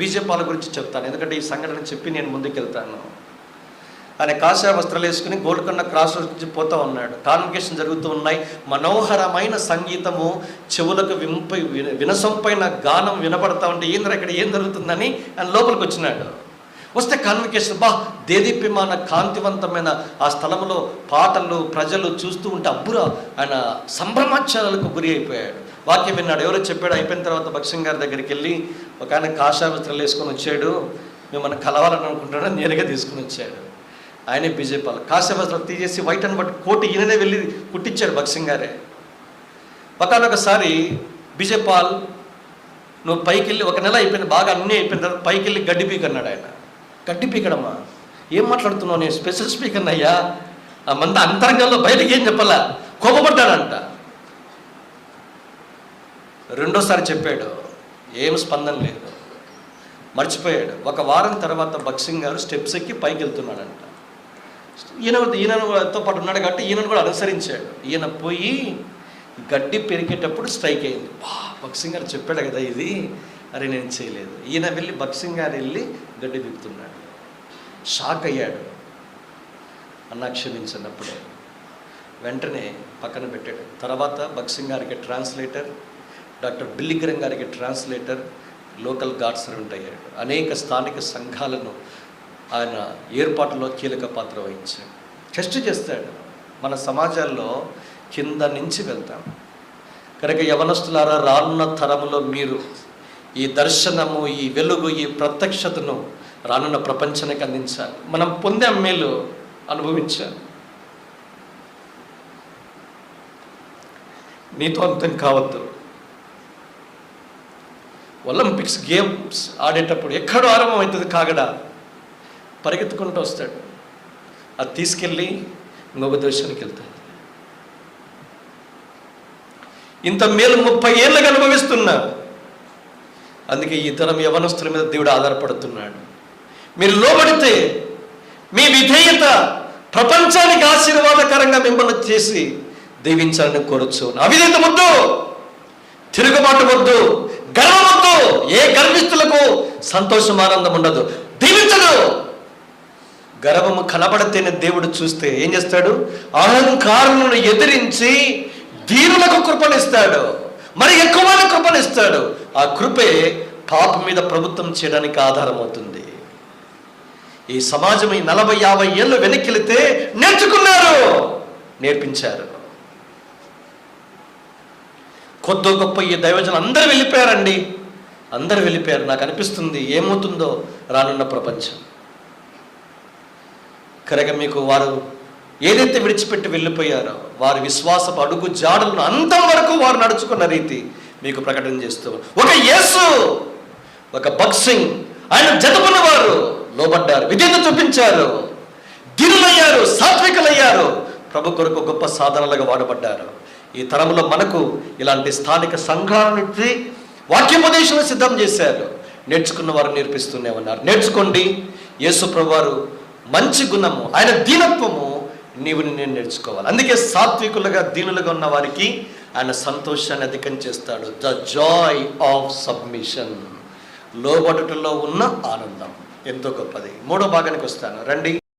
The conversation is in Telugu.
బీజేపాల గురించి చెప్తాను. ఎందుకంటే ఈ సంఘటన చెప్పి నేను ముందుకెళ్తాను. ఆయన కాషాయ వస్త్రాలు వేసుకుని గోల్కొండ క్రాస్ నుంచి పోతూ ఉన్నాడు. కాన్వకేషన్ జరుగుతూ ఉన్నాయి. మనోహరమైన సంగీతము చెవులకు వింప వినసొంపైన గానం వినపడతా ఉంటే ఏంద్ర ఇక్కడ ఏం జరుగుతుందని ఆయన లోపలికి వచ్చినాడు. వస్తే కాన్వకేషన్ బా దేదీప్యమాన కాంతివంతమైన ఆ స్థలంలో పాటలు ప్రజలు చూస్తూ ఉంటే అబ్బురా! ఆయన సంభ్రమాచారాలకు గురి అయిపోయాడు. వాక్యం విన్నాడు. ఎవరో చెప్పాడు అయిపోయిన తర్వాత భక్ష్యం గారి దగ్గరికి వెళ్ళి ఒక ఆయన కాషాయ వస్త్రాలు వేసుకొని వచ్చాడు. మిమ్మల్ని కలవాలని అనుకుంటున్నాడు నేరుగా తీసుకుని వచ్చాడు. ఆయనే బీజేపీ కాషాయ వస్త్రాలు తీసేసి వైట్ అండ్ బట్టి కోటి ఈయననే వెళ్ళి కుట్టించాడు భక్సింగ్ గారే. ఒకనొకసారి బీజేపాల్ నువ్వు పైకి వెళ్ళి ఒక నెల అయిపోయింది బాగా అన్నీ అయిపోయిన తర్వాత పైకి వెళ్ళి గడ్డి పీక్ అన్నాడు ఆయన. గడ్డి పీకడమ్మా ఏం మాట్లాడుతున్నావు? నేను స్పెషల్ స్పీకర్ అయ్యా. ఆ మంద అంతరంగంలో బయటకి ఏం చెప్పాలా? కోపపడ్డాడంట రెండోసారి చెప్పాడు ఏం స్పందన లేదు. మర్చిపోయాడు. ఒక వారం తర్వాత బక్సింగ్ గారు స్టెప్స్ ఎక్కి పైకి వెళ్తున్నాడంట. ఈయన ఈయనతో పాటు ఉన్నాడు కాబట్టి ఈయనను కూడా అనుసరించాడు. ఈయన పోయి గడ్డి పెరిగేటప్పుడు స్ట్రైక్ అయింది. బా బక్సింగ్ గారు చెప్పాడు కదా ఇది. అరే నేను చేయలేదు. ఈయన వెళ్ళి బక్సింగ్ గారు వెళ్ళి గడ్డి దిగుతున్నాడు షాక్ అయ్యాడు. అన్న క్షమించినప్పుడే వెంటనే పక్కన పెట్టాడు. తర్వాత బక్సింగ్ గారికి ట్రాన్స్లేటర్ డాక్టర్ బిల్లిగ్రం గారికి ట్రాన్స్లేటర్ లోకల్ గాడ్ సర్వెంట్ అయ్యాడు అనేక స్థానిక సంఘాలను ఆయన ఏర్పాటులో కీలక పాత్ర వహించాడు టెస్ట్ చేస్తాడు. మన సమాజాల్లో కింద నుంచి వెళ్తాం. కనుక యవనస్తులారా రానున్న తరములో మీరు ఈ దర్శనము ఈ వెలుగు ఈ ప్రత్యక్షతను రానున్న ప్రపంచానికి అందించాలి. మనం పొందే మేలు అనుభవించాలి. నీతో అంతం కావద్దు. ఒలింపిక్స్ గేమ్స్ ఆడేటప్పుడు ఎక్కడో ఆరంభమవుతుంది కాగడ? పరిగెత్తుకుంటూ వస్తాడు. అది తీసుకెళ్ళి ఇంకొక దేశానికి వెళ్తాడు. ఇంత మేలు ముప్పై ఏళ్ళకి అనుభవిస్తున్నా. అందుకే ఈ తరం యవనస్తుల మీద దేవుడు ఆధారపడుతున్నాడు. మీరు లోబడితే మీ విధేయత ప్రపంచానికి ఆశీర్వాదకరంగా మిమ్మల్ని చేసి దీవించాలని కోరచ్చు అవిధేత వద్దు. తిరుగుబాటు వద్దు. గర్వం ఏ గర్విస్తులకు సంతోషం ఆనందం ఉండదు. దీవించదు. గర్వము కనబడితేనే దేవుడు చూస్తే ఏం చేస్తాడు? అహంకారులను ఎదిరించి దీనులకు కృపనిస్తాడు మరి ఎక్కువైన కృపనిస్తాడు ఆ కృపే పాప మీద ప్రభుత్వం చేయడానికి ఆధారం అవుతుంది. ఈ సమాజం ఈ నలభై యాభై ఏళ్ళు వెనక్కిలితే నేర్చుకున్నారు. నేర్పించారు. కొద్ది గొప్ప ఈ దైవజనం అందరూ వెళ్ళిపోయారండి. అందరూ వెళ్ళిపోయారు. నాకు అనిపిస్తుంది ఏమవుతుందో రానున్న ప్రపంచం. కనుక మీకు వారు ఏదైతే విడిచిపెట్టి వెళ్ళిపోయారో వారి విశ్వాసపు అడుగు జాడలను అంతం వరకు వారు నడుచుకున్న రీతి మీకు ప్రకటన చేస్తూ ఒక యేసు ఒక బక్సింగ్ ఆయన జతపన్న వారు లోబడ్డారు విధేత చూపించారు దినులయ్యారు సాత్వికులయ్యారు. ప్రభు కొరకు గొప్ప సాధనలుగా వాడబడ్డారు. ఈ తరంలో మనకు ఇలాంటి స్థానిక సంఘాల నుంచి వాక్యోపదేశం సిద్ధం చేశారు. నేర్చుకున్న వారు నేర్పిస్తూనే ఉన్నారు. నేర్చుకోండి. యేసు మంచి గుణము ఆయన దీనత్వము నీవు నేను నేర్చుకోవాలి. అందుకే సాత్వికులుగా దీనులుగా ఉన్న వారికి ఆయన సంతోషాన్ని అధికం చేస్తాడు. ద జాయ్ ఆఫ్ సబ్మిషన్ లోబడుటలో ఉన్న ఆనందం. ఎంతో గొప్పది. మూడో భాగానికి వస్తాను. రండి.